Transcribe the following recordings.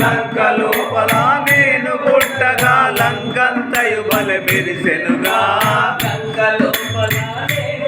లంక లోపల నేను గుట్టగా లంకంతయు బల మెరిసెనుగా లంక నేను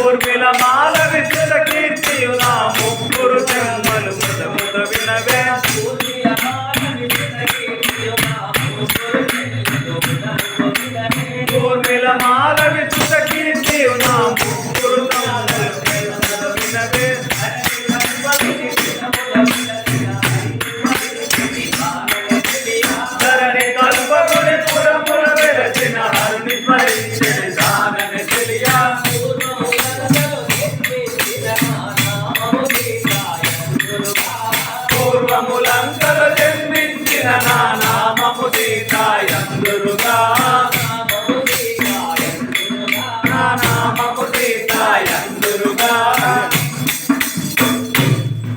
ఊర్మిళ మాల విద్యుల కీర్తియులా ముగ్గురు చెమ్మలు ముద ముద వినవే.